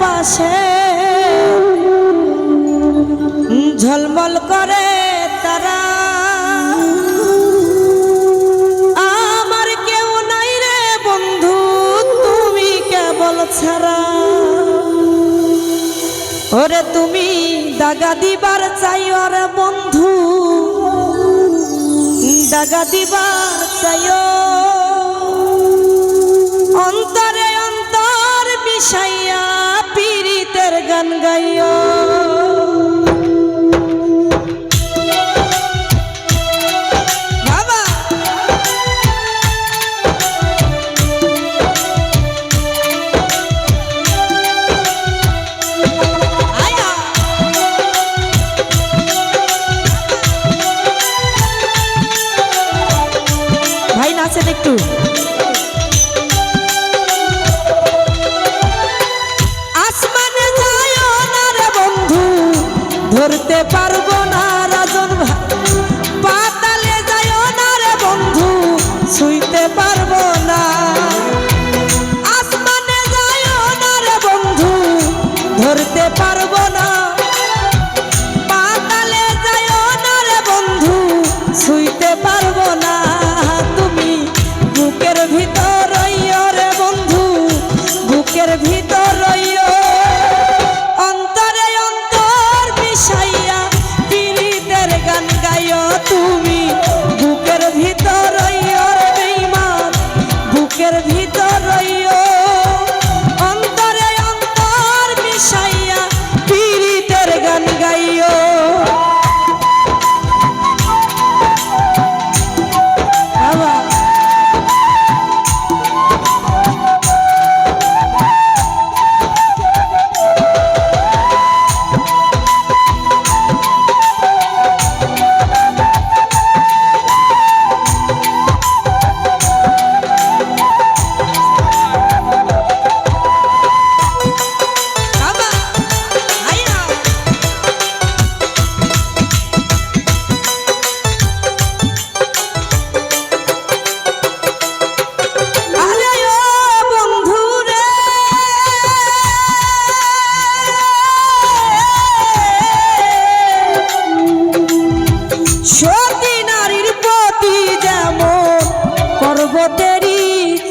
পাশে। ঝলমল করে তারা। আমার কেউ নাই রে বন্ধু, তুমি কেবল ছাড়া। ওরে তুমি দাগা দিবার চাই ওরে বন্ধু। দাগা দিবার চাই অন্তরে অন্তর বিষাইয়া গাইয়া ভাই নাচেন একটু। বুকের ভিতর রই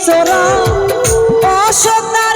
চোরা অসতা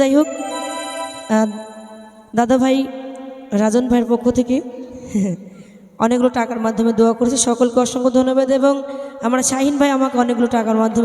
যাই হোক দাদা ভাই রাজন ভাইয়ের পক্ষ থেকে অনেকগুলো টাকার মাধ্যমে দোয়া করেছে। সকলকে অসংখ্য ধন্যবাদ এবং আমার শাহিন ভাই আমাকে অনেকগুলো টাকার মাধ্যমে